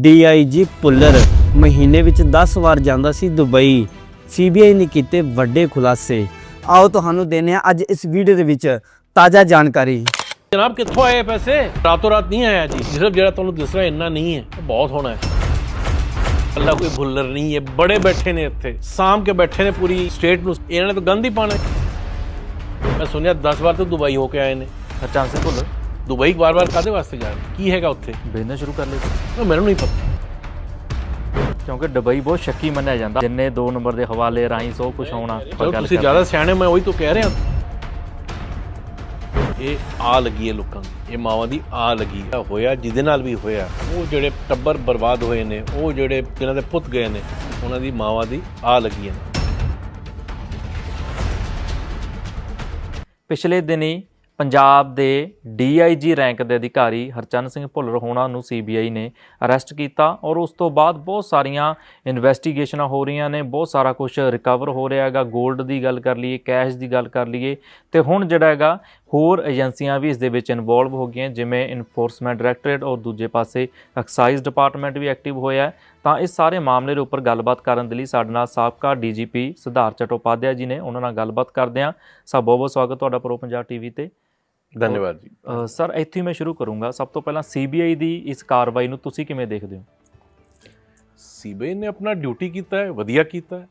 DIG Bhullar ਮਹੀਨੇ ਵਿੱਚ 10 ਵਾਰ ਜਾਂਦਾ ਸੀ ਦੁਬਈ। ਸੀਬੀਆਈ ਨੇ ਕੀਤੇ ਵੱਡੇ ਖੁਲਾਸੇ। ਆਓ ਤੁਹਾਨੂੰ ਦੇਣੇ ਆ ਅੱਜ ਇਸ ਵੀਡੀਓ ਦੇ ਵਿੱਚ ਤਾਜ਼ਾ ਜਾਣਕਾਰੀ। ਜਨਾਬ ਕਿੱਥੋਂ ਆਏ ਪੈਸੇ? ਰਾਤੋਂ ਰਾਤ ਨਹੀਂ ਆਇਆ ਜੀ। ਸਿਰਫ ਜਿਹੜਾ ਤੁਹਾਨੂੰ ਦਿਸ ਰਿਹਾ ਇੰਨਾ ਨਹੀਂ ਹੈ। ਬਹੁਤ ਹੋਣਾ ਹੈ। ਅੱਲਾ ਕੋਈ ਭੁੱਲਰ ਨਹੀਂ ਹੈ। ਬੜੇ ਬੈਠੇ ਨੇ ਇੱਥੇ। ਸਾਂਭ ਕੇ ਬੈਠੇ ਨੇ ਪੂਰੀ ਸਟੇਟ ਨੂੰ। ਇਹਨਾਂ ਨੇ ਤਾਂ ਗੰਦ ਹੀ ਪਾਣਾ। ਮੈਂ ਸੁਣਿਆ 10 ਵਾਰ ਤੋਂ ਦੁਬਈ ਹੋ ਕੇ ਆਏ ਨੇ। ਹਰਚੰਦ ਸਿੰਘ ਭੁੱਲਰ। ਦੁਬਈ ਵਾਰ-ਵਾਰ ਕਾਦੇ ਵਾਸਤੇ ਜਾ ਰਹੇ ਕੀ ਹੈਗਾ ਉੱਥੇ? ਬਿਜ਼ਨਸ ਸ਼ੁਰੂ ਕਰ ਉਹ ਮੈਨੂੰ ਨਹੀਂ ਪਤਾ। ਕਿਉਂਕਿ ਦੁਬਈ ਬਹੁਤ ਸ਼ੱਕੀ ਮੰਨਿਆ ਜਾਂਦਾ। ਜਿੰਨੇ 2 ਨੰਬਰ ਦੇ ਹਵਾਲੇ ਰਾਹੀਂ ਸੋ ਕੁਝ ਹੋਣਾ ਚਲੋ ਤੁਸੀਂ ਜ਼ਿਆਦਾ ਸਿਆਣੇ ਮੈਂ ਉਹੀ ਤਾਂ ਕਹਿ ਰਿਹਾ। ਇਹ ਆ ਲੱਗੀ ਹੈ ਲੋਕਾਂ ਨੂੰ ਇਹ ਮਾਵਾਂ ਦੀ ਆ ਲੱਗੀ ਹੈ। ਹੋਇਆ ਜਿਹਦੇ ਨਾਲ ਵੀ ਹੋਇਆ। ਉਹ ਜਿਹੜੇ ਟੱਬਰ ਬਰਬਾਦ ਹੋਏ ਨੇ ਉਹ ਜਿਹੜੇ ਜਿਨ੍ਹਾਂ ਦੇ ਪੁੱਤ ਗਏ ਨੇ ਉਹਨਾਂ ਦੀ ਮਾਵਾਂ ਦੀ ਆ ਲੱਗੀ ਹੈ। ਪਿਛਲੇ ਦਿਨੀ ਪੰਜਾਬ ਦੇ ਡੀਆਈਜੀ ਰੈਂਕ ਦੇ ਅਧਿਕਾਰੀ ਹਰਚੰਦ ਸਿੰਘ ਭੁੱਲਰ ਹੋਣਾ ਨੂੰ ਸੀਬੀਆਈ ਨੇ ਅਰੈਸਟ ਕੀਤਾ ਔਰ ਉਸ ਤੋਂ ਬਾਅਦ ਬਹੁਤ ਸਾਰੀਆਂ ਇਨਵੈਸਟੀਗੇਸ਼ਨਾਂ ਹੋ ਰਹੀਆਂ ਨੇ, ਬਹੁਤ ਸਾਰਾ ਕੁਝ ਰਿਕਵਰ ਹੋ ਰਿਹਾ ਹੈਗਾ 골ਡ ਦੀ ਗੱਲ ਕਰ ਲਈਏ, ਕੈਸ਼ ਦੀ ਗੱਲ ਕਰ ਲਈਏ, ਤੇ ਹੁਣ ਜਿਹੜਾ ਹੈਗਾ ਹੋਰ ਏਜੰਸੀਆਂ ਵੀ ਇਸ ਦੇ ਵਿੱਚ ਇਨਵੋਲਵ ਹੋ ਗਈਆਂ, ਜਿਵੇਂ ਇਨਫੋਰਸਮੈਂਟ ਡਾਇਰੈਕਟੋਰੇਟ ਔਰ ਦੂਜੇ ਪਾਸੇ ਐਕਸਾਈਜ਼ ਡਿਪਾਰਟਮੈਂਟ ਵੀ ਐਕਟਿਵ ਹੋਇਆ ਤਾਂ ਇਸ ਸਾਰੇ ਮਾਮਲੇ ਦੇ ਉੱਪਰ ਗੱਲਬਾਤ ਕਰਨ ਦੇ ਲਈ ਸਾਡੇ ਨਾਲ ਸਾਬਕਾ ਡੀਜੀਪੀ ਸਿਧਾਰਥ ਚਟੋਪਾਧਿਆ ਜੀ ਨੇ, ਉਹਨਾਂ ਨਾਲ ਗੱਲਬਾਤ ਕਰਦੇ ਹਾਂ। ਸਭ ਬਹੁਤ ਬਹੁਤ ਸਵਾਗਤ ਤੁਹਾਡਾ ਪ੍ਰੋ ਪੰਜਾਬ ਟੀਵੀ ਤੇ। ਧੰਨਵਾਦ ਜੀ। ਸਰ ਇੱਥੇ ਹੀ ਮੈਂ ਸ਼ੁਰੂ ਕਰੂੰਗਾ। ਸਭ ਤੋਂ ਪਹਿਲਾਂ ਸੀਬੀਆਈ ਦੀ ਇਸ ਕਾਰਵਾਈ ਨੂੰ ਤੁਸੀਂ ਕਿਵੇਂ ਦੇਖਦੇ ਹੋ? ਸੀਬੀਆਈ ਨੇ ਆਪਣਾ ਡਿਊਟੀ ਕੀਤਾ ਹੈ ਵਧੀਆ ਕੀਤਾ ਹੈ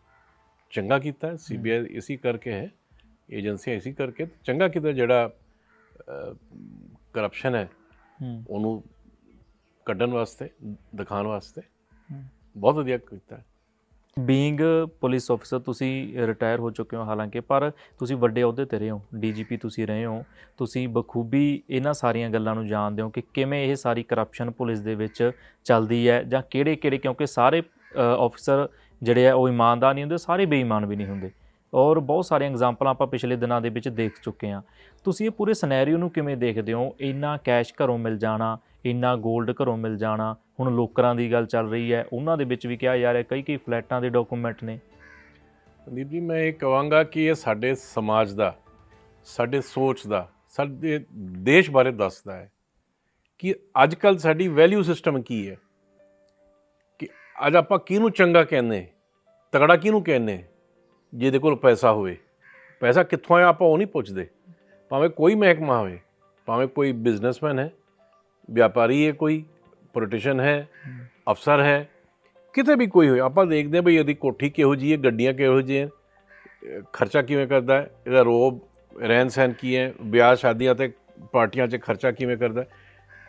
ਚੰਗਾ ਕੀਤਾ ਹੈ। ਸੀਬੀਆਈ ਇਸੇ ਕਰਕੇ ਹੈ ਏਜੰਸੀਆਂ ਇਸੇ ਕਰਕੇ ਚੰਗਾ ਕੀਤਾ ਜਿਹੜਾ ਕਰਪਸ਼ਨ ਹੈ ਹੂੰ। ਉਹਨੂੰ ਕੱਢਣ ਵਾਸਤੇ ਦਿਖਾਉਣ ਵਾਸਤੇ ਬਹੁਤ ਵਧੀਆ ਕੀਤਾ ਹੈ। ਬੀਇੰਗ ਪੁਲਿਸ ਅਫਸਰ ਤੁਸੀਂ ਰਿਟਾਇਰ ਹੋ ਚੁੱਕੇ ਹੋ ਹਾਲਾਂਕਿ, ਪਰ ਤੁਸੀਂ ਵੱਡੇ ਅਹੁਦੇ ਤੇ ਰਹੇ ਹੋ ਡੀਜੀਪੀ ਤੁਸੀਂ ਰਹੇ ਹੋ। ਤੁਸੀਂ ਬਖੂਬੀ ਇਹਨਾਂ ਸਾਰੀਆਂ ਗੱਲਾਂ ਨੂੰ ਜਾਣਦੇ ਹੋ ਕਿ ਕਿਵੇਂ ਇਹ ਸਾਰੀ ਕਰਪਸ਼ਨ ਪੁਲਿਸ ਦੇ ਵਿੱਚ ਚੱਲਦੀ ਹੈ ਜਾਂ ਕਿਹੜੇ-ਕਿਹੜੇ, ਕਿਉਂਕਿ ਸਾਰੇ ਅਫਸਰ ਜਿਹੜੇ ਆ ਉਹ ਇਮਾਨਦਾਰ ਨਹੀਂ ਹੁੰਦੇ, ਸਾਰੇ ਬੇਈਮਾਨ ਵੀ ਨਹੀਂ ਹੁੰਦੇ। ਔਰ ਬਹੁਤ ਸਾਰੀਆਂ ਐਗਜ਼ਾਮਪਲਾਂ ਆਪਾਂ ਪਿਛਲੇ ਦਿਨਾਂ ਦੇ ਵਿੱਚ ਦੇਖ ਚੁੱਕੇ ਹਾਂ। ਤੁਸੀਂ ਇਹ ਪੂਰੇ ਸਿਨੈਰੀਓ ਨੂੰ ਕਿਵੇਂ ਦੇਖਦੇ ਹੋ? ਇੰਨਾ ਕੈਸ਼ ਘਰੋਂ ਮਿਲ ਜਾਣਾ ਇੰਨਾ 골ਡ ਘਰੋਂ ਮਿਲ ਜਾਣਾ, ਹੁਣ ਲੋਕਰਾਂ ਦੀ ਗੱਲ ਚੱਲ ਰਹੀ ਹੈ, ਉਹਨਾਂ ਦੇ ਵਿੱਚ ਵੀ ਕਿਹਾ ਜਾ ਰਿਹਾ, ਕਈ ਕਈ ਫਲੈਟਾਂ ਦੇ ਡਾਕੂਮੈਂਟ ਨੇ। ਸੰਦੀਪ ਜੀ, ਮੈਂ ਇਹ ਕਹਾਂਗਾ ਕਿ ਇਹ ਸਾਡੇ ਸਮਾਜ ਦਾ, ਸਾਡੇ ਸੋਚ ਦਾ, ਸਾਡੇ ਦੇਸ਼ ਬਾਰੇ ਦੱਸਦਾ ਹੈ ਕਿ ਅੱਜ ਕੱਲ ਸਾਡੀ ਵੈਲਿਊ ਸਿਸਟਮ ਕੀ ਹੈ। ਕਿ ਅੱਜ ਆਪਾਂ ਕਿਹਨੂੰ ਚੰਗਾ ਕਹਿੰਦੇ ਤਗੜਾ ਕਿਹਨੂੰ ਕਹਿੰਦੇ, ਜਿਹਦੇ ਕੋਲ ਪੈਸਾ ਹੋਵੇ। ਪੈਸਾ ਕਿੱਥੋਂ ਆਇਆ ਆਪਾਂ ਉਹ ਨਹੀਂ ਪੁੱਛਦੇ। ਭਾਵੇਂ ਕੋਈ ਮਹਿਕਮਾ ਹੋਵੇ, ਭਾਵੇਂ ਕੋਈ ਬਿਜ਼ਨਸਮੈਨ ਹੈ ਵਪਾਰੀ ਹੈ ਕੋਈ ਪੋਲੀਟੀਸ਼ੀਅਨ ਹੈ ਅਫਸਰ ਹੈ ਕਿਤੇ ਵੀ ਕੋਈ ਹੋਏ ਆਪਾਂ ਦੇਖਦੇ ਹਾਂ ਬਈ ਇਹਦੀ ਕੋਠੀ ਕਿਹੋ ਜੀ ਹੈ ਗੱਡੀਆਂ ਕਿਹੋ ਜਿਹੀਆਂ ਅਹ ਖਰਚਾ ਕਿਵੇਂ ਕਰਦਾ ਹੈ ਇਹਦਾ ਰੋਬ ਰਹਿਣ ਸਹਿਣ ਕੀ ਹੈ ਵਿਆਹ ਸ਼ਾਦੀਆਂ ਤੇ ਪਾਰਟੀਆਂ 'ਚ ਖਰਚਾ ਕਿਵੇਂ ਕਰਦਾ ਹੈ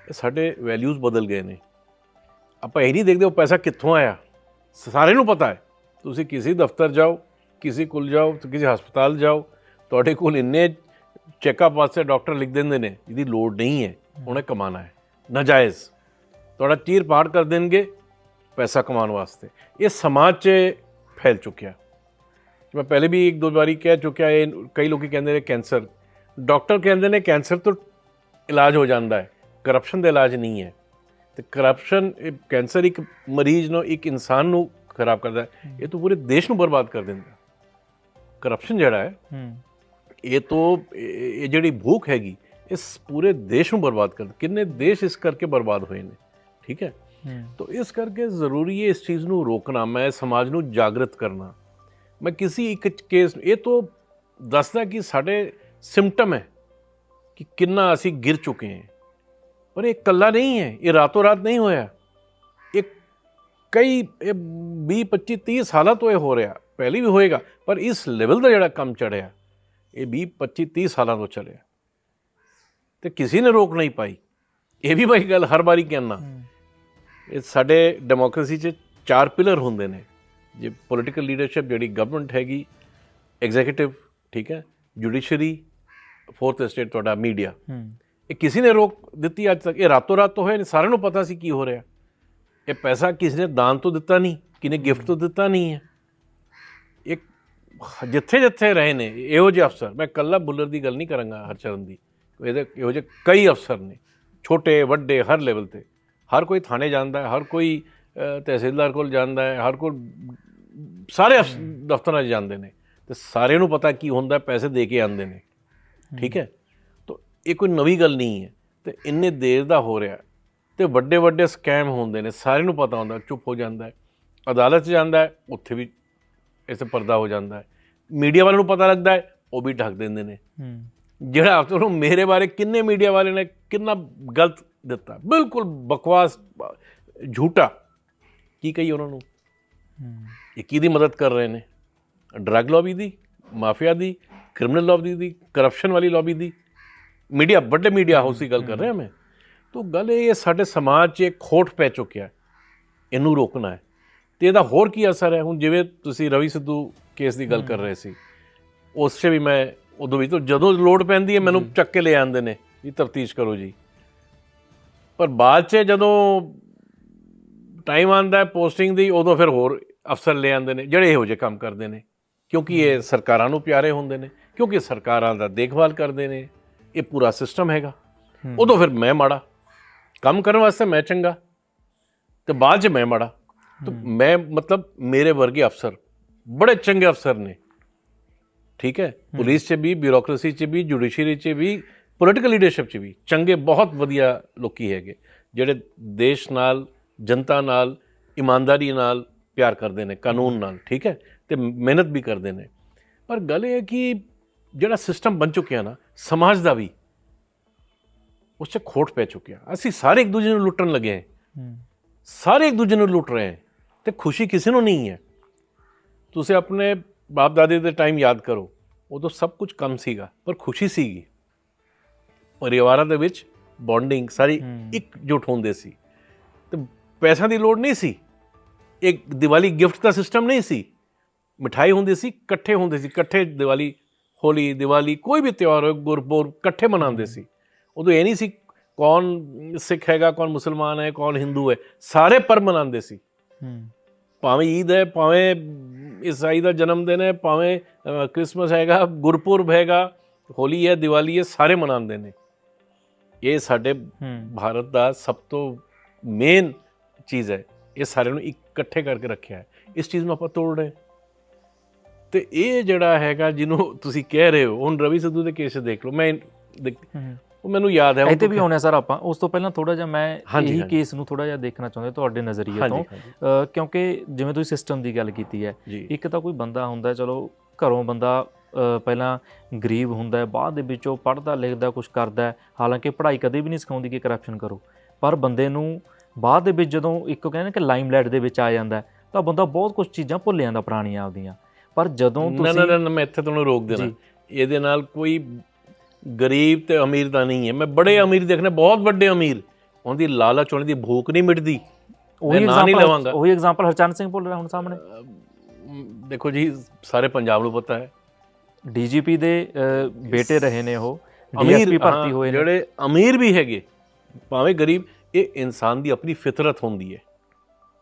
ਇਹ ਸਾਡੇ ਵੈਲਿਊਜ਼ ਬਦਲ ਗਏ ਨੇ ਆਪਾਂ ਇਹ ਨਹੀਂ ਦੇਖਦੇ ਉਹ ਪੈਸਾ ਕਿੱਥੋਂ ਆਇਆ ਸਾਰੇ ਨੂੰ ਪਤਾ ਹੈ ਤੁਸੀਂ ਕਿਸੇ ਦਫ਼ਤਰ ਜਾਓ ਕਿਸੇ ਕੋਲ ਜਾਓ ਤੇ ਕਿਸੇ ਹਸਪਤਾਲ ਜਾਓ ਤੁਹਾਡੇ ਕੋਲ ਇੰਨੇ ਚੈੱਕਅਪ ਵਾਸਤੇ ਡਾਕਟਰ ਲਿਖ ਦਿੰਦੇ ਨੇ ਜਿਹਦੀ ਲੋੜ ਨਹੀਂ ਹੈ ਉਹਨੇ ਕਮਾਣਾ ਹੈ ਨਾਜਾਇਜ਼। ਤੁਹਾਡਾ ਚੀਰ ਪਾੜ ਕਰ ਦੇਣਗੇ ਪੈਸਾ ਕਮਾਉਣ ਵਾਸਤੇ। ਇਹ ਸਮਾਜ 'ਚ ਫੈਲ ਚੁੱਕਿਆ। ਮੈਂ ਪਹਿਲੇ ਵੀ ਇੱਕ ਦੋ ਵਾਰੀ ਕਹਿ ਚੁੱਕਿਆ ਇਹ ਕਈ ਲੋਕੀ ਕਹਿੰਦੇ ਨੇ ਕੈਂਸਰ। ਡਾਕਟਰ ਕਹਿੰਦੇ ਨੇ ਕੈਂਸਰ ਤੋਂ ਇਲਾਜ ਹੋ ਜਾਂਦਾ ਹੈ। ਕਰਪਸ਼ਨ ਦਾ ਇਲਾਜ ਨਹੀਂ ਹੈ। ਤੇ ਕਰਪਸ਼ਨ ਕੈਂਸਰ ਇੱਕ ਮਰੀਜ਼ ਨੂੰ ਇੱਕ ਇਨਸਾਨ ਨੂੰ ਖਰਾਬ ਕਰਦਾ ਹੈ। ਇਹ ਤਾਂ ਪੂਰੇ ਦੇਸ਼ ਨੂੰ ਬਰਬਾਦ ਕਰ ਦਿੰਦਾ ਕਰਪਸ਼ਨ ਜਿਹੜਾ ਹੈ ਹੂੰ। ਇਹ ਤੋਂ ਇਹ ਇਹ ਜਿਹੜੀ ਭੂਖ ਹੈਗੀ ਇਸ ਪੂਰੇ ਦੇਸ਼ ਨੂੰ ਬਰਬਾਦ ਕਰ ਕਿੰਨੇ ਦੇਸ਼ ਇਸ ਕਰਕੇ ਬਰਬਾਦ ਹੋਏ ਨੇ ਠੀਕ ਹੈ ਹੂੰ ਤੋ ਇਸ ਕਰਕੇ ਜ਼ਰੂਰੀ ਹੈ ਇਸ ਚੀਜ਼ ਨੂੰ ਰੋਕਣਾ ਮੈਂ ਸਮਾਜ ਨੂੰ ਜਾਗਰਤ ਕਰਨਾ ਮੈਂ ਕਿਸੇ ਇੱਕ ਕੇਸ ਇਹ ਤੋਂ ਦੱਸਦਾ ਕਿ ਸਾਡੇ ਸਿੰਪਟਮ ਹੈ ਕਿ ਕਿੰਨਾ ਅਸੀਂ ਗਿਰ ਚੁੱਕੇ ਹਾਂ ਪਰ ਇਹ ਇਕੱਲਾ ਨਹੀਂ ਹੈ ਇਹ ਰਾਤੋਂ ਰਾਤ ਨਹੀਂ ਹੋਇਆ ਇਹ ਕਈ ਇਹ 20 25 30 ਸਾਲਾਂ ਤੋਂ ਇਹ ਹੋ ਰਿਹਾ ਪਹਿਲੇ ਵੀ ਹੋਏਗਾ ਪਰ ਇਸ ਲੈਵਲ ਦਾ ਜਿਹੜਾ ਕੰਮ ਚੜਿਆ ਇਹ 20 25 30 ਸਾਲਾਂ ਤੋਂ ਚੱਲਿਆ ਤੇ ਕਿਸੇ ਨੇ ਰੋਕ ਨਹੀਂ ਪਾਈ। ਇਹ ਵੀ ਬਈ ਗੱਲ ਹਰ ਵਾਰੀ ਕਹਿਣਾ ਇਹ ਸਾਡੇ ਡੈਮੋਕ੍ਰੇਸੀ 'ਚ ਚਾਰ ਪਿਲਰ ਹੁੰਦੇ ਨੇ। ਜੇ ਪੋਲੀਟੀਕਲ ਲੀਡਰਸ਼ਿਪ ਜਿਹੜੀ ਗਵਰਨਮੈਂਟ ਹੈਗੀ ਐਗਜ਼ੀਕਿਊਟਿਵ ਠੀਕ ਹੈ ਜੁਡੀਸ਼ਰੀ ਫੋਰਥ ਸਟੇਟ ਤੁਹਾਡਾ ਮੀਡੀਆ ਇਹ ਕਿਸੇ ਨੇ ਰੋਕ ਦਿੱਤੀ ਅੱਜ ਤੱਕ? ਇਹ ਰਾਤੋਂ ਰਾਤ ਹੋਇਆ ਨਹੀਂ ਸਾਰਿਆਂ ਨੂੰ ਪਤਾ ਸੀ ਕੀ ਹੋ ਰਿਹਾ। ਇਹ ਪੈਸਾ ਕਿਸੇ ਨੇ ਦਾਨ ਤੋਂ ਦਿੱਤਾ ਨਹੀਂ ਕਿਨੇ ਗਿਫਟ ਤੋਂ ਦਿੱਤਾ ਨਹੀਂ ਹੈ। ਇੱਕ ਜਿੱਥੇ ਜਿੱਥੇ ਰਹੇ ਨੇ ਇਹੋ ਜਿਹੇ ਅਫਸਰ। ਮੈਂ ਕੱਲਾ ਬੁੱਲਰ ਦੀ ਗੱਲ ਨਹੀਂ ਕਰਾਂਗਾ ਹਰਚਰਨ ਦੀ। ਇਹਦੇ ਇਹੋ ਜਿਹੇ ਕਈ ਅਫਸਰ ਨੇ, ਛੋਟੇ, ਵੱਡੇ, ਹਰ ਲੈਵਲ ਤੇ। ਹਰ ਕੋਈ ਥਾਣੇ ਜਾਂਦਾ ਹੈ, ਹਰ ਕੋਈ ਤਹਿਸੀਲਦਾਰ ਕੋਲ ਜਾਂਦਾ ਹੈ, ਹਰ ਕੋਲ ਸਾਰੇ ਅਫਸ- ਦਫ਼ਤਰਾਂ 'ਚ ਜਾਂਦੇ ਨੇ। ਤੇ ਸਾਰਿਆਂ ਨੂੰ ਪਤਾ ਕੀ ਹੁੰਦਾ, ਪੈਸੇ ਦੇ ਕੇ ਆਉਂਦੇ ਨੇ। ਠੀਕ ਹੈ? ਤਾਂ ਇਹ ਕੋਈ ਨਵੀਂ ਗੱਲ ਨਹੀਂ ਹੈ। ਤੇ ਇੰਨੇ ਦੇਰ ਦਾ ਹੋ ਰਿਹਾ ਤੇ ਵੱਡੇ ਵੱਡੇ ਸਕੈਮ ਹੁੰਦੇ ਨੇ, ਸਾਰਿਆਂ ਨੂੰ ਪਤਾ ਹੁੰਦਾ, ਚੁੱਪ ਹੋ ਜਾਂਦਾ ਹੈ। ਅਦਾਲਤ 'ਚ ਜਾਂਦਾ ਹੈ, ਉੱਥੇ ਵੀ ਇਸ ਪਰਦਾ ਹੋ ਜਾਂਦਾ ਹੈ। ਮੀਡੀਆ ਵਾਲਿਆਂ ਨੂੰ ਪਤਾ ਲੱਗਦਾ ਹੈ, ਉਹ ਵੀ ਢੱਕ ਦਿੰਦੇ ਨੇ। ਜਿਹੜਾ ਤੁਹਾਨੂੰ ਮੇਰੇ ਬਾਰੇ ਕਿੰਨੇ ਮੀਡੀਆ ਵਾਲੇ ਨੇ ਕਿੰਨਾ ਗਲਤ ਦਿੱਤਾ। ਬਿਲਕੁਲ ਬਕਵਾਸ ਝੂਠਾ। ਕੀ ਕਹੀ ਉਹਨਾਂ ਨੂੰ? ਹੂੰ। ਇਹ ਕਿਹਦੀ ਮਦਦ ਕਰ ਰਹੇ ਨੇ? ਡਰੱਗ ਲੌਬੀ ਦੀ ਮਾਫੀਆ ਦੀ ਕ੍ਰਿਮੀਨਲ ਲੌਬੀ ਦੀ ਕਰਪਸ਼ਨ ਵਾਲੀ ਲੌਬੀ ਦੀ? ਮੀਡੀਆ ਵੱਡੇ ਮੀਡੀਆ ਹਾਊਸ ਦੀ ਗੱਲ ਕਰ ਰਿਹਾ ਮੈਂ। ਤਾਂ ਗੱਲ ਇਹ ਹੈ ਸਾਡੇ ਸਮਾਜ 'ਚ ਇੱਕ ਖੋਟ ਪੈ ਚੁੱਕਿਆ ਇਹਨੂੰ ਰੋਕਣਾ ਹੈ। ਤੇ ਇਹਦਾ ਹੋਰ ਕੀ ਅਸਰ ਹੈ? ਹੁਣ ਜਿਵੇਂ ਤੁਸੀਂ ਰਵੀ ਸਿੱਧੂ ਕੇਸ ਦੀ ਗੱਲ ਕਰ ਰਹੇ ਸੀ ਉਸ 'ਚ ਵੀ ਮੈਂ ਉਦੋਂ ਵੀ ਤਾਂ ਜਦੋਂ ਲੋਡ ਪੈਂਦੀ ਹੈ ਮੈਨੂੰ ਚੱਕ ਕੇ ਲੈ ਆਉਂਦੇ ਨੇ ਵੀ ਤਫਤੀਸ਼ ਕਰੋ ਜੀ। ਪਰ ਬਾਅਦ 'ਚ ਜਦੋਂ ਟਾਈਮ ਆਉਂਦਾ ਹੈ ਪੋਸਟਿੰਗ ਦੀ ਉਦੋਂ ਫਿਰ ਹੋਰ ਅਫਸਰ ਲੈ ਆਉਂਦੇ ਨੇ ਜਿਹੜੇ ਇਹੋ ਜਿਹੇ ਕੰਮ ਕਰਦੇ ਨੇ। ਕਿਉਂਕਿ ਇਹ ਸਰਕਾਰਾਂ ਨੂੰ ਪਿਆਰੇ ਹੁੰਦੇ ਨੇ ਕਿਉਂਕਿ ਸਰਕਾਰਾਂ ਦਾ ਦੇਖਭਾਲ ਕਰਦੇ ਨੇ ਇਹ ਪੂਰਾ ਸਿਸਟਮ ਹੈਗਾ। ਉਦੋਂ ਫਿਰ ਮੈਂ ਮਾੜਾ। ਕੰਮ ਕਰਨ ਵਾਸਤੇ ਮੈਂ ਚੰਗਾ। ਤੇ ਬਾਅਦ 'ਚ ਮੈਂ ਮਾੜਾ। ਤਾਂ ਮੈਂ ਮਤਲਬ ਮੇਰੇ ਵਰਗੇ ਅਫਸਰ ਬੜੇ ਚੰਗੇ ਅਫਸਰ ਨੇ। ਠੀਕ ਹੈ ਪੁਲਿਸ 'ਚ ਵੀ ਬਿਊਰੋਕ੍ਰੇਸੀ 'ਚ ਵੀ ਜੁਡੀਸ਼ੀਅਰੀ 'ਚ ਵੀ ਪੋਲੀਟੀਕਲ ਲੀਡਰਸ਼ਿਪ 'ਚ ਵੀ ਚੰਗੇ ਬਹੁਤ ਵਧੀਆ ਲੋਕੀ ਹੈਗੇ ਜਿਹੜੇ ਦੇਸ਼ ਨਾਲ ਜਨਤਾ ਨਾਲ ਇਮਾਨਦਾਰੀ ਨਾਲ ਪਿਆਰ ਕਰਦੇ ਨੇ ਕਾਨੂੰਨ ਨਾਲ ਠੀਕ ਹੈ ਤੇ ਮਿਹਨਤ ਵੀ ਕਰਦੇ ਨੇ ਪਰ ਗੱਲ ਇਹ ਹੈ ਕਿ ਜਿਹੜਾ ਸਿਸਟਮ ਬਣ ਚੁੱਕਿਆ ਨਾ ਸਮਾਜ ਦਾ ਵੀ ਉਸ 'ਚ ਖੋਟ ਪੈ ਚੁੱਕਿਆ ਅਸੀਂ ਸਾਰੇ ਇੱਕ ਦੂਜੇ ਨੂੰ ਲੁੱਟਣ ਲੱਗੇ ਹਾਂ ਹੂੰ ਸਾਰੇ ਇੱਕ ਦੂਜੇ ਨੂੰ ਲੁੱਟ ਰਹੇ ਹੈ ਤੇ ਖੁਸ਼ੀ ਕਿਸੇ ਨੂੰ ਨਹੀਂ ਹੈ ਤੁਸੀਂ ਆਪਣੇ ਬਾਪ ਦਾਦੇ ਦੇ ਟਾਈਮ ਯਾਦ ਕਰੋ। ਉਦੋਂ ਸਭ ਕੁਝ ਕਮ ਸੀਗਾ ਪਰ ਖੁਸ਼ੀ ਸੀਗੀ। ਪਰਿਵਾਰਾਂ ਦੇ ਵਿੱਚ ਬੌਂਡਿੰਗ ਸਾਰੀ ਹੂੰ। ਇਕਜੁੱਟ ਹੁੰਦੇ ਸੀ। ਤੇ ਪੈਸਿਆਂ ਦੀ ਲੋੜ ਨਹੀਂ ਸੀ। ਇੱਕ ਦੀਵਾਲੀ ਗਿਫਟ ਦਾ ਸਿਸਟਮ ਨਹੀਂ ਸੀ। ਮਠਾਈ ਹੁੰਦੀ ਸੀ ਇਕੱਠੇ ਹੁੰਦੇ ਸੀ। ਇਕੱਠੇ ਦੀਵਾਲੀ ਹੋਲੀ ਦੀਵਾਲੀ ਕੋਈ ਵੀ ਤਿਉਹਾਰ ਹੋਏ ਗੁਰਪੁਰਬ ਇਕੱਠੇ ਮਨਾਉਂਦੇ ਸੀ। ਉਦੋਂ ਇਹ ਨਹੀਂ ਸੀ ਕੌਣ ਸਿੱਖ ਹੈਗਾ ਕੌਣ ਮੁਸਲਮਾਨ ਹੈ ਕੌਣ ਹਿੰਦੂ ਹੈ। ਸਾਰੇ ਪਰਬ ਮਨਾਉਂਦੇ ਸੀ। ਹੂੰ। ਭਾਵੇਂ ਈਦ ਹੈ ਭਾਵੇਂ ਈਸਾਈ ਦਾ ਜਨਮ ਦਿਨ ਹੈ ਭਾਵੇਂ ਅ, ਕ੍ਰਿਸਮਸ ਹੈਗਾ ਗੁਰਪੁਰਬ ਹੈਗਾ ਹੋਲੀ ਹੈ ਦੀਵਾਲੀ ਹੈ ਸਾਰੇ ਮਨਾਉਂਦੇ ਨੇ। ਇਹ ਸਾਡੇ ਭਾਰਤ ਦਾ ਸਭ ਤੋਂ ਮੇਨ ਚੀਜ਼ ਹੈ। ਇਹ ਸਾਰਿਆਂ ਨੂੰ ਇਕੱਠੇ ਕਰਕੇ ਰੱਖਿਆ ਹੈ। ਇਸ ਚੀਜ਼ ਨੂੰ ਆਪਾਂ ਤੋੜ ਰਹੇ ਤੇ ਇਹ ਜਿਹੜਾ ਹੈਗਾ ਜਿਹਨੂੰ ਤੁਸੀਂ ਕਹਿ ਰਹੇ ਹੋ ਹੁਣ ਰਵੀ ਸਿੱਧੂ ਦੇ ਕੇਸ ਦੇਖ ਲਓ। ਮੈਂ ਉਹ ਮੈਨੂੰ ਯਾਦ ਹੈ ਤੇ ਵੀ ਆਉਣੇ ਸਰ ਆਪਾਂ। ਉਸ ਤੋਂ ਪਹਿਲਾਂ ਥੋੜਾ ਜਿਹਾ ਮੈਂ ਇਹੀ। ਕੇਸ ਨੂੰ ਥੋੜਾ ਜਿਹਾ ਦੇਖਣਾ ਚਾਹੁੰਦਾ ਤੁਹਾਡੇ ਨਜ਼ਰੀਏ ਤੋਂ। ਕਿਉਂਕਿ ਜਿਵੇਂ ਤੁਸੀਂ ਸਿਸਟਮ ਦੀ ਗੱਲ ਕੀਤੀ ਹੈ ਇੱਕ ਤਾਂ ਕੋਈ ਬੰਦਾ ਹੁੰਦਾ ਚਲੋ ਘਰੋਂ ਬੰਦਾ ਪਹਿਲਾਂ ਗਰੀਬ ਹੁੰਦਾ ਹੈ ਬਾਅਦ ਦੇ ਵਿੱਚ ਉਹ ਪੜ੍ਹਦਾ ਲਿਖਦਾ ਕੁਝ ਕਰਦਾ ਹਾਲਾਂਕਿ ਪੜ੍ਹਾਈ ਕਦੇ ਵੀ ਨਹੀਂ ਸਿਖਾਉਂਦੀ ਕਿ ਕਰਪਸ਼ਨ ਕਰੋ। ਪਰ ਬੰਦੇ ਨੂੰ ਬਾਅਦ ਦੇ ਵਿੱਚ ਜਦੋਂ ਇੱਕ ਕਹਿੰਦੇ ਕਿ ਲਾਈਮਲਾਈਟ ਦੇ ਵਿੱਚ ਆ ਜਾਂਦਾ ਤਾਂ ਬੰਦਾ ਬਹੁਤ ਕੁਝ ਚੀਜ਼ਾਂ ਭੁੱਲ ਜਾਂਦਾ ਪੁਰਾਣੀਆਂ ਆਪਦੀਆਂ। ਪਰ ਜਦੋਂ ਨਾ ਤੁਸੀਂ ਨਾ, ਨਾ ਮੈਂ ਇੱਥੇ ਤੁਹਾਨੂੰ ਰੋਕ ਦੇਣਾ। ਇਹਦੇ ਨਾਲ ਕੋਈ ਗਰੀਬ ਤੇ ਅਮੀਰ ਦਾ ਨਹੀਂ ਹੈ। ਮੈਂ ਬੜੇ ਅਮੀਰ ਦੇਖਣੇ ਬਹੁਤ ਵੱਡੇ ਅਮੀਰ। ਉਹਦੀ ਲਾਲਚ ਉਹਦੀ ਭੂਖ ਨਹੀਂ ਮਿਟਦੀ। ਉਹੀ ਮੈਂ ਨਾਂ ਨਹੀਂ ਲਵਾਂਗਾ। ਉਹੀ ਐਗਜ਼ਾਮਪਲ ਹਰਚੰਦ ਸਿੰਘ ਭੁੱਲ ਰਿਹਾ ਹੁਣ ਸਾਹਮਣੇ। ਦੇਖੋ ਜੀ ਸਾਰੇ ਪੰਜਾਬ ਨੂੰ ਪਤਾ ਹੈ। ਡੀਜੀਪੀ ਦੇ ਬੇਟੇ ਰਹੇ ਨੇ ਉਹ। ਡੀਐਸਪੀ ਭਰਤੀ ਹੋਏ ਨੇ। ਜਿਹੜੇ ਅਮੀਰ ਵੀ ਹੈਗੇ ਭਾਵੇਂ ਗਰੀਬ ਇਹ ਇਨਸਾਨ ਦੀ ਆਪਣੀ ਫਿਤਰਤ ਹੁੰਦੀ ਹੈ।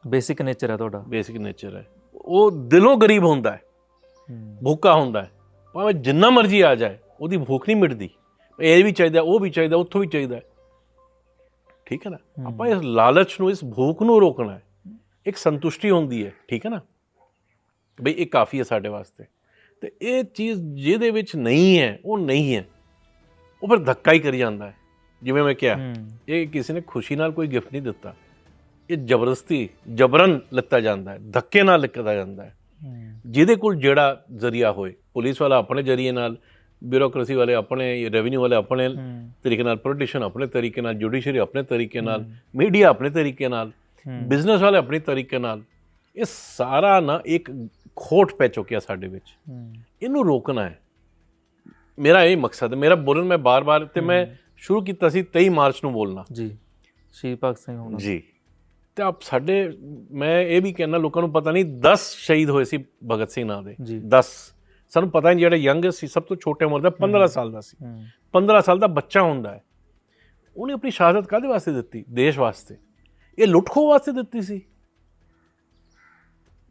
ਬੇਸਿਕ ਨੇਚਰ ਹੈ ਤੁਹਾਡਾ। ਬੇਸਿਕ ਨੇਚਰ ਹੈ। ਉਹ ਦਿਲੋਂ ਗਰੀਬ ਹੁੰਦਾ ਹੂੰ। ਭੁੱਖਾ ਹੁੰਦਾ ਹੈ। ਭਾਵੇਂ ਜਿੰਨਾ ਮਰਜ਼ੀ ਆ ਜਾਏ। ਉਹਦੀ ਭੁੱਖ ਨਹੀਂ ਮਿਟਦੀ। ਇਹ ਵੀ ਚਾਹੀਦਾ ਉਹ ਵੀ ਚਾਹੀਦਾ ਉੱਥੋਂ ਵੀ ਚਾਹੀਦਾ। ਠੀਕ ਹੈ ਨਾ। ਆਪਾਂ ਇਸ ਲਾਲਚ ਨੂੰ ਇਸ ਭੁੱਖ ਨੂੰ ਰੋਕਣਾ ਹੈ। ਇੱਕ ਸੰਤੁਸ਼ਟੀ ਹੁੰਦੀ ਹੈ ਠੀਕ ਹੈ ਨਾ? ਬਈ ਇਹ ਕਾਫੀ ਹੈ ਸਾਡੇ ਵਾਸਤੇ। ਤੇ ਇਹ ਚੀਜ਼ ਜਿਹਦੇ ਵਿੱਚ ਨਹੀਂ ਹੈ ਉਹ ਨਹੀਂ ਹੈ। ਉਹ ਫਿਰ ਧੱਕਾ ਹੀ ਕਰੀ ਜਾਂਦਾ ਹੈ। ਜਿਵੇਂ ਮੈਂ ਕਿਹਾ ਇਹ ਕਿਸੇ ਨੇ ਖੁਸ਼ੀ ਨਾਲ ਕੋਈ ਗਿਫਟ ਨਹੀਂ ਦਿੱਤਾ। ਇਹ ਜ਼ਬਰਦਸਤੀ ਜਬਰਨ ਲਿੱਤਾ ਜਾਂਦਾ ਹੈ ਧੱਕੇ ਨਾਲ ਲਿੱਤਾ ਜਾਂਦਾ ਹੂੰ। ਜਿਹਦੇ ਕੋਲ ਜਿਹੜਾ ਜ਼ਰੀਆ ਹੋਏ ਪੁਲਿਸ ਵਾਲਾ ਆਪਣੇ ਜ਼ਰੀਏ ਨਾਲ ਬਿਊਰੋਕ੍ਰੇਸੀ ਵਾਲੇ ਆਪਣੇ ਰੈਵਨਿਊ ਵਾਲੇ ਆਪਣੇ ਤਰੀਕੇ ਨਾਲ ਪੋਲੀਟੀਸ਼ੀਅਨ ਆਪਣੇ ਤਰੀਕੇ ਨਾਲ ਜੁਡੀਸ਼ਰੀ ਆਪਣੇ ਤਰੀਕੇ ਨਾਲ ਮੀਡੀਆ ਆਪਣੇ ਤਰੀਕੇ ਨਾਲ। ਬਿਜ਼ਨਸ ਵਾਲੇ ਆਪਣੇ ਤਰੀਕੇ ਨਾਲ ਇਹ ਸਾਰਾ ਨਾ ਇੱਕ ਖੋਟ ਪੈ ਚੁੱਕਿਆ ਸਾਡੇ ਵਿੱਚ। ਇਹਨੂੰ ਰੋਕਣਾ ਹੈ। ਮੇਰਾ ਇਹ ਮਕਸਦ ਹੈ। ਮੇਰਾ ਬੋਲਣ ਮੈਂ ਬਾਰ-ਬਾਰ ਤੇ ਮੈਂ ਸ਼ੁਰੂ ਕੀਤਾ ਸੀ 23 ਮਾਰਚ ਨੂੰ ਬੋਲਣਾ। ਜੀ। ਸ਼ਹੀਦ ਭਗਤ ਸਿੰਘ ਹੋਣਾ। ਜੀ। ਤੇ ਆਪ ਸਾਡੇ ਮੈਂ ਇਹ ਵੀ ਕਹਿਣਾ ਲੋਕਾਂ ਨੂੰ ਪਤਾ ਨਹੀਂ 10 ਸ਼ਹੀਦ ਹੋਏ ਸੀ ਭਗਤ ਸਿੰਘ ਨਾਂ ਦੇ। ਜੀ। 10 ਸਾਨੂੰ ਪਤਾ ਨਹੀਂ ਜਿਹੜਾ ਯੰਗ ਸੀ ਸਭ ਤੋਂ ਛੋਟੇ ਉਮਰ ਦਾ 15 ਸਾਲ ਦਾ ਸੀ। ਹੂੰ। 15 ਸਾਲ ਦਾ ਬੱਚਾ ਹੁੰਦਾ ਹੈ। ਉਹਨੇ ਆਪਣੀ ਸ਼ਹਾਦਤ ਕਾਹਦੇ ਵਾਸਤੇ ਦਿੱਤੀ? ਦੇਸ਼ ਵਾਸਤੇ। ਇਹ ਲੁੱਟਖੋ ਵਾਸਤੇ ਦਿੱਤੀ ਸੀ।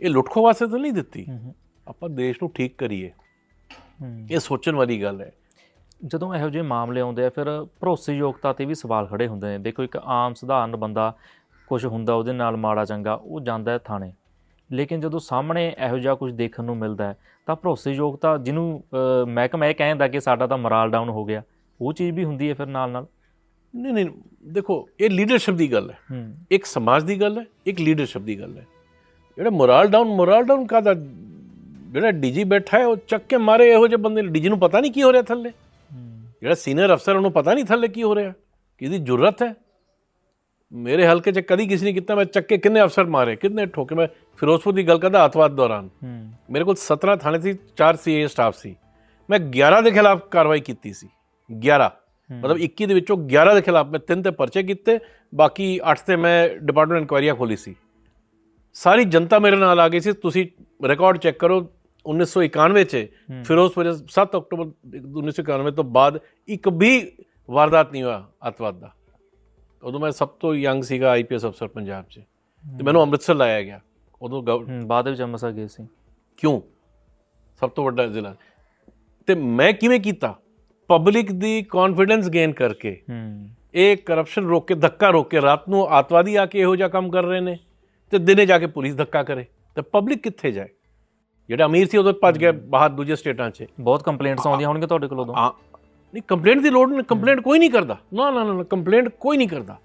ਇਹ ਲੁੱਟਖੋ ਵਾਸਤੇ ਤਾਂ ਨਹੀਂ ਦਿੱਤੀ। ਆਪਾਂ ਦੇਸ਼ ਨੂੰ ਠੀਕ ਕਰੀਏ। ਇਹ ਸੋਚਣ ਵਾਲੀ ਗੱਲ ਹੈ। ਜਦੋਂ ਇਹੋ ਜਿਹੇ ਮਾਮਲੇ ਆਉਂਦੇ ਆ ਫਿਰ ਭਰੋਸੇਯੋਗਤਾ ਤੇ ਵੀ ਸਵਾਲ ਖੜੇ ਹੁੰਦੇ ਨੇ। ਦੇਖੋ ਇੱਕ ਆਮ ਸਧਾਰਨ ਬੰਦਾ ਕੁਝ ਹੁੰਦਾ ਉਹਦੇ ਨਾਲ ਮਾੜਾ ਚੰਗਾ ਉਹ ਜਾਂਦਾ ਥਾਣੇ। ਲੇਕਿਨ ਜਦੋਂ ਸਾਹਮਣੇ ਇਹੋ ਜਿਹਾ ਕੁਝ ਦੇਖਣ ਨੂੰ ਮਿਲਦਾ ਹੈ ਤਾਂ ਭਰੋਸੇਯੋਗਤਾ ਜਿਹਨੂੰ ਮਹਿਕਮਾ ਇਹ ਕਹਿੰਦਾ ਕਿ ਸਾਡਾ ਤਾਂ ਮੋਰਲ ਡਾਊਨ ਹੋ ਗਿਆ ਉਹ ਚੀਜ਼ ਵੀ ਹੁੰਦੀ ਹੈ ਫਿਰ ਨਾਲ ਨਾਲ? ਨਹੀਂ ਨਹੀਂ ਦੇਖੋ ਇਹ ਲੀਡਰਸ਼ਿਪ ਦੀ ਗੱਲ ਹੈ। ਇੱਕ ਸਮਾਜ ਦੀ ਗੱਲ ਹੈ ਇੱਕ ਲੀਡਰਸ਼ਿਪ ਦੀ ਗੱਲ ਹੈ। ਜਿਹੜਾ ਮੋਰਲ ਡਾਊਨ ਮੋਰਲ ਡਾਊਨ ਕਾਹਦਾ? ਜਿਹੜਾ ਡੀਜੀ ਬੈਠਾ ਹੈ ਉਹ ਚੱਕ ਕੇ ਮਾਰੇ ਇਹੋ ਜਿਹੇ ਬੰਦੇ ਡੀਜੀ ਨੂੰ ਪਤਾ ਨਹੀਂ ਕੀ ਹੋ ਰਿਹਾ ਥੱਲੇ। ਜਿਹੜਾ ਸੀਨੀਅਰ ਅਫਸਰ ਉਹਨੂੰ ਪਤਾ ਨਹੀਂ ਥੱਲੇ ਕੀ ਹੋ ਰਿਹਾ। ਕਿਹਦੀ ਜ਼ਰੂਰਤ ਹੈ? ਮੇਰੇ ਹਲਕੇ 'ਚ ਕਦੀ ਕਿਸੇ ਨੇ ਕੀਤਾ ਮੈਂ ਚੱਕੇ ਕਿੰਨੇ ਅਫਸਰ ਮਾਰੇ ਕਿੰਨੇ ਠੋਕੇ ਮੈਂ ਫਿਰੋਜ਼ਪੁਰ ਦੀ ਗੱਲ ਕਰਦਾ ਅੱਤਵਾਦ ਦੌਰਾਨ ਹੂੰ ਮੇਰੇ ਕੋਲ 17 ਥਾਣੇ ਸੀ 4 ਸੀਏ ਸਟਾਫ ਸੀ ਮੈਂ 11 ਦੇ ਖਿਲਾਫ ਕਾਰਵਾਈ ਕੀਤੀ ਸੀ 11 ਮਤਲਬ 21 ਦੇ ਵਿੱਚੋਂ 11 ਦੇ ਖਿਲਾਫ ਮੈਂ ਤਿੰਨ ਤੇ ਪਰਚੇ ਕੀਤੇ ਬਾਕੀ 8 ਤੇ ਮੈਂ ਡਿਪਾਰਟਮੈਂਟ ਇਨਕੁਆਇਰੀਆਂ ਖੋਲੀ ਸੀ ਸਾਰੀ ਜਨਤਾ ਮੇਰੇ ਨਾਲ ਆ ਗਈ ਸੀ ਤੁਸੀਂ ਰਿਕਾਰਡ ਚੈੱਕ ਕਰੋ 1991 ਚ ਫਿਰੋਜ਼ਪੁਰ 'ਚ 7 ਅਕਤੂਬਰ 1991 ਤੋਂ ਬਾਅਦ ਇੱਕ ਵੀ ਵਾਰਦਾਤ ਨਹੀਂ ਹੋਇਆ ਅੱਤਵਾਦ ਦਾ ਉਦੋਂ ਮੈਂ ਸਭ ਤੋਂ ਯੰਗ ਸੀਗਾ ਆਈਪੀਐਸ ਅਫਸਰ ਪੰਜਾਬ 'ਚ। ਤੇ ਮੈਨੂੰ ਅੰਮ੍ਰਿਤਸਰ ਲਾਇਆ ਗਿਆ। ਉਦੋਂ ਹੂੰ ਬਾਅਦ ਵਿੱਚ ਅੰਮ੍ਰਿਤਸਰ ਗਏ ਸੀ। ਕਿਉਂ? ਸਭ ਤੋਂ ਵੱਡਾ ਜ਼ਿਲ੍ਹਾ। ਤੇ ਮੈਂ ਕਿਵੇਂ ਕੀਤਾ? ਪਬਲਿਕ ਦੀ ਕੌਨਫੀਡੈਂਸ ਗੇਨ ਕਰਕੇ। ਹੂੰ। ਇਹ ਕਰਪਸ਼ਨ ਰੋਕ ਕੇ ਧੱਕਾ ਰੋਕ ਕੇ ਰਾਤ ਨੂੰ ਆਤਵਾਦੀ ਆ ਕੇ ਇਹੋ ਜਿਹਾ ਕੰਮ ਕਰ ਰਹੇ ਨੇ ਤੇ ਦਿਨੇ ਜਾ ਕੇ ਪੁਲਿਸ ਧੱਕਾ ਕਰੇ। ਤੇ ਪਬਲਿਕ ਕਿੱਥੇ ਜਾਏ? ਜਿਹੜਾ ਅਮੀਰ ਸੀ ਉਦੋਂ ਭੱਜ ਗਿਆ ਬਾਹਰ ਦੂਜੇ ਸਟੇਟਾਂ 'ਚ। ਬਹੁਤ ਕੰਪਲੇਂਟਸ ਆਉਂਦੀਆਂ ਹੋਣਗੀਆਂ ਤੁਹਾਡੇ ਕੋਲ ਉਦੋਂ। ਆ ਨਹੀਂ ਕੰਪਲੇਂਟ ਦੀ ਲੋੜ ਨਹੀਂ ਕੰਪਲੇਂਟ ਕੋਈ ਨਹੀਂ ਕਰਦਾ ਨਾ ਨਾ ਨਾ ਕੰਪਲੇਂਟ ਕੋਈ ਨਹੀਂ ਕਰਦਾ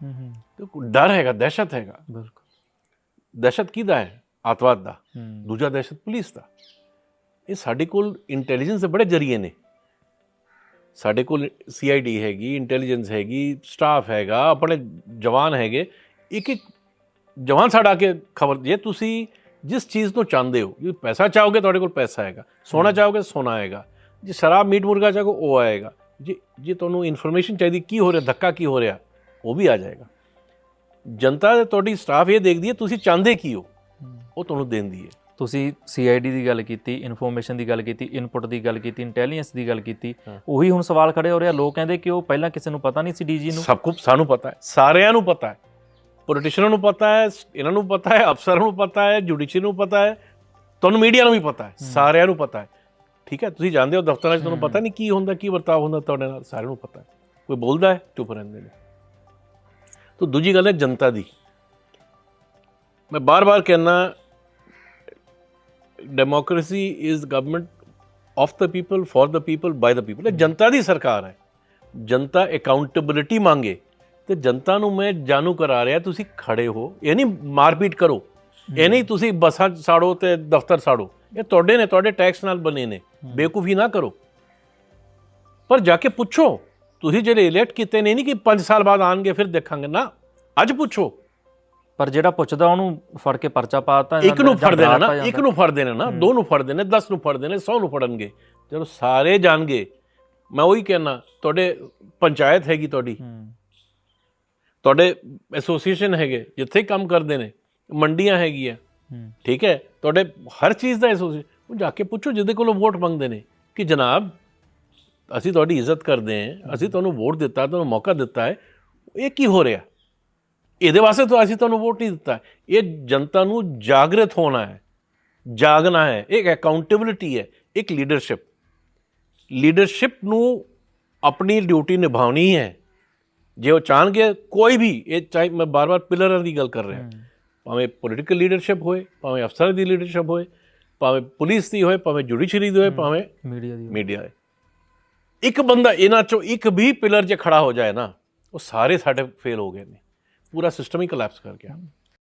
ਹੂੰ ਹੂੰ ਤੇ ਕੋਈ ਡਰ ਹੈਗਾ ਦਹਿਸ਼ਤ ਹੈਗਾ ਬਿਲਕੁਲ ਦਹਿਸ਼ਤ ਕਿਹਦਾ ਹੈ ਆਤਵਾਦ ਦਾ ਹੂੰ ਦੂਜਾ ਦਹਿਸ਼ਤ ਪੁਲਿਸ ਦਾ ਇਹ ਸਾਡੇ ਕੋਲ ਇੰਟੈਲੀਜੈਂਸ ਦੇ ਬੜੇ ਜ਼ਰੀਏ ਨੇ ਸਾਡੇ ਕੋਲ ਸੀਆਈਡੀ ਹੈਗੀ ਇੰਟੈਲੀਜੈਂਸ ਹੈਗੀ ਸਟਾਫ ਹੈਗਾ ਆਪਣੇ ਜਵਾਨ ਹੈਗੇ ਇੱਕ ਇੱਕ ਜਵਾਨ ਸਾਡਾ ਆ ਕੇ ਖਬਰ ਜੇ ਤੁਸੀਂ ਜਿਸ ਚੀਜ਼ ਤੋਂ ਚਾਹੁੰਦੇ ਹੋ ਜੇ ਪੈਸਾ ਚਾਹੋਗੇ ਤੁਹਾਡੇ ਕੋਲ ਪੈਸਾ ਆਏਗਾ ਸੋਨਾ ਚਾਹੋਗੇ ਸੋਨਾ ਆਏਗਾ ਜੇ ਸ਼ਰਾਬ ਮੀਟ ਮੁਰਗਾ ਚਾਹੋ ਉਹ ਆਏਗਾ। ਜੇ ਜੇ ਤੁਹਾਨੂੰ ਇਨਫੋਰਮੇਸ਼ਨ ਚਾਹੀਦੀ ਕੀ ਹੋ ਰਿਹਾ ਧੱਕਾ ਕੀ ਹੋ ਰਿਹਾ ਉਹ ਵੀ ਆ ਜਾਏਗਾ। ਜਨਤਾ ਦੇ ਤੁਹਾਡੀ ਸਟਾਫ ਇਹ ਦੇਖਦੀ ਹੈ ਤੁਸੀਂ ਚਾਹੁੰਦੇ ਕੀ ਹੋ? ਉਹ ਤੁਹਾਨੂੰ ਦਿੰਦੀ ਹੈ। ਤੁਸੀਂ ਸੀਆਈਡੀ ਦੀ ਗੱਲ ਕੀਤੀ ਇਨਫੋਰਮੇਸ਼ਨ ਦੀ ਗੱਲ ਕੀਤੀ ਇਨਪੁਟ ਦੀ ਗੱਲ ਕੀਤੀ ਇੰਟੈਲੀਜੈਂਸ ਦੀ ਗੱਲ ਕੀਤੀ। ਉਹੀ ਹੁਣ ਸਵਾਲ ਖੜੇ ਹੋ ਰਿਹਾ ਲੋਕ ਕਹਿੰਦੇ ਕਿ ਉਹ ਪਹਿਲਾਂ ਕਿਸੇ ਨੂੰ ਪਤਾ ਨਹੀਂ ਸੀ ਡੀਜੀ ਨੂੰ। ਸਭ ਕੁਝ ਸਾਨੂੰ ਪਤਾ ਹੈ ਸਾਰਿਆਂ ਨੂੰ ਪਤਾ ਹੈ। ਪੋਲੀਟੀਸ਼ੀਅਨਾਂ ਨੂੰ ਪਤਾ ਹੈ ਇਹਨਾਂ ਨੂੰ ਪਤਾ ਹੈ ਅਫਸਰਾਂ ਨੂੰ ਪਤਾ ਹੈ ਜੁਡੀਸ਼ਰੀ ਨੂੰ ਪਤਾ ਹੈ ਤੁਹਾਨੂੰ ਮੀਡੀਆ ਨੂੰ ਵੀ ਪਤਾ ਹੈ। ਸਾਰਿਆਂ ਨੂੰ ਪਤਾ ਹੈ। ਠੀਕ ਹੈ? ਤੁਸੀਂ ਜਾਣਦੇ ਹੋ ਦਫ਼ਤਰਾਂ 'ਚ ਤੁਹਾਨੂੰ ਪਤਾ ਨਹੀਂ ਕੀ ਹੁੰਦਾ ਕੀ ਵਰਤਾਅ ਹੁੰਦਾ ਤੁਹਾਡੇ ਨਾਲ ਸਾਰਿਆਂ ਨੂੰ ਪਤਾ। ਕੋਈ ਬੋਲਦਾ ਹੈ? ਚੁੱਪ ਰਹਿੰਦੇ ਨੇ। ਤਾਂ ਦੂਜੀ ਗੱਲ ਹੈ ਜਨਤਾ ਦੀ। ਮੈਂ ਬਾਰ-ਬਾਰ ਕਹਿਣਾ democracy is government of the people for the people by the people ਇਹ ਜਨਤਾ ਦੀ ਸਰਕਾਰ ਹੈ। ਜਨਤਾ ਅਕਾਊਂਟੇਬਿਲਿਟੀ ਮੰਗੇ। ਤੇ ਜਨਤਾ ਨੂੰ ਮੈਂ ਜਾਣੂ ਕਰਾ ਰਿਹਾ ਤੁਸੀਂ ਖੜੇ ਹੋ। ਇਹ ਨਹੀਂ ਮਾਰਪੀਟ ਕਰੋ। ਇਹ ਨਹੀਂ ਤੁਸੀਂ ਬੱਸਾਂ ਸਾੜੋ ਤੇ ਦਫ਼ਤਰ ਸਾੜੋ। ਇਹ ਤੁਹਾਡੇ ਨੇ ਤੁਹਾਡੇ ਟੈਕਸ ਨਾਲ ਬਣੇ ਨੇ। ਬੇਵਕੂਫੀ ਨਾ ਕਰੋ। ਪਰ ਜਾ ਕੇ ਪੁੱਛੋ ਤੁਸੀਂ ਜਿਹੜੇ ਇਲੈਕਟ ਕੀਤੇ ਨੇ ਨਹੀਂ ਕਿ 5 ਸਾਲ ਬਾਅਦ ਆਣਗੇ ਫਿਰ ਦੇਖਾਂਗੇ। ਨਾ ਅੱਜ ਪੁੱਛੋ। ਪਰ ਜਿਹੜਾ ਪੁੱਛਦਾ ਉਹਨੂੰ ਫੜ ਕੇ ਪਰਚਾ ਪਾਤਾ ਇੱਕ ਨੂੰ ਫੜ ਦੇਣਾ ਨਾ ਇੱਕ ਨੂੰ ਫੜ ਦੇਣਾ ਨਾ ਦੋ ਨੂੰ ਫੜ ਦੇਣੇ 10 ਨੂੰ ਫੜ ਦੇਣੇ 100 ਨੂੰ ਫੜਨਗੇ। ਜਦੋਂ ਸਾਰੇ ਜਾਣਗੇ। ਮੈਂ ਉਹੀ ਕਹਿਣਾ ਤੁਹਾਡੇ ਪੰਚਾਇਤ ਹੈਗੀ ਤੁਹਾਡੀ। ਤੁਹਾਡੇ ਐਸੋਸੀਏਸ਼ਨ ਹੈਗੇ ਜਿੱਥੇ ਕੰਮ ਕਰਦੇ ਨੇ ਮੰਡੀਆਂ ਹੈਗੀਆਂ। ਠੀਕ ਹੈ? ਤੁਹਾਡੇ ਹਰ ਚੀਜ਼ ਦਾ ਐਸੋਸੀਏਸ਼ਨ ਉਹ ਜਾ ਕੇ ਪੁੱਛੋ ਜਿਹਦੇ ਕੋਲੋਂ ਵੋਟ ਮੰਗਦੇ ਨੇ ਕਿ ਜਨਾਬ ਅਸੀਂ ਤੁਹਾਡੀ ਇੱਜ਼ਤ ਕਰਦੇ ਹਾਂ ਅਸੀਂ ਤੁਹਾਨੂੰ ਵੋਟ ਦਿੱਤਾ ਤੁਹਾਨੂੰ ਮੌਕਾ ਦਿੱਤਾ ਹੈ ਇਹ ਕੀ ਹੋ ਰਿਹਾ? ਇਹਦੇ ਵਾਸਤੇ ਤਾਂ ਅਸੀਂ ਤੁਹਾਨੂੰ ਵੋਟ ਨਹੀਂ ਦਿੱਤਾ। ਇਹ ਜਨਤਾ ਨੂੰ ਜਾਗਰਤ ਹੋਣਾ ਹੈ ਜਾਗਣਾ ਹੈ। ਇੱਕ ਅਕਾਊਂਟੇਬਿਲਿਟੀ ਹੈ ਇੱਕ ਲੀਡਰਸ਼ਿਪ ਲੀਡਰਸ਼ਿਪ ਨੂੰ ਆਪਣੀ ਡਿਊਟੀ ਨਿਭਾਉਣੀ ਹੈ। ਜੇ ਉਹ ਚਾਹਣਗੇ ਕੋਈ ਵੀ ਇਹ ਚਾਹੇ ਮੈਂ ਬਾਰ-ਬਾਰ ਪਿਲਰਾਂ ਦੀ ਗੱਲ ਕਰ ਰਿਹਾ। ਭਾਵੇਂ ਪੋਲੀਟੀਕਲ ਲੀਡਰਸ਼ਿਪ ਹੋਏ ਭਾਵੇਂ ਅਫਸਰ ਦੀ ਲੀਡਰਸ਼ਿਪ ਹੋਏ ਭਾਵੇਂ ਪੁਲਿਸ ਦੀ ਹੋਏ ਭਾਵੇਂ ਜੁਡੀਸ਼ਰੀ ਦੀ ਹੋਏ ਭਾਵੇਂ ਮੀਡੀਆ ਦੀ ਮੀਡੀਆ ਦੇ ਇੱਕ ਬੰਦਾ ਇਹਨਾਂ ਚੋਂ ਇੱਕ ਵੀ ਪਿਲਰ 'ਚ ਖੜਾ ਹੋ ਜਾਏ ਨਾ ਉਹ ਸਾਰੇ ਸਾਡੇ ਫੇਲ ਹੋ ਗਏ ਨੇ। ਪੂਰਾ ਸਿਸਟਮ ਹੀ ਕੋਲੈਪਸ ਕਰ ਗਿਆ।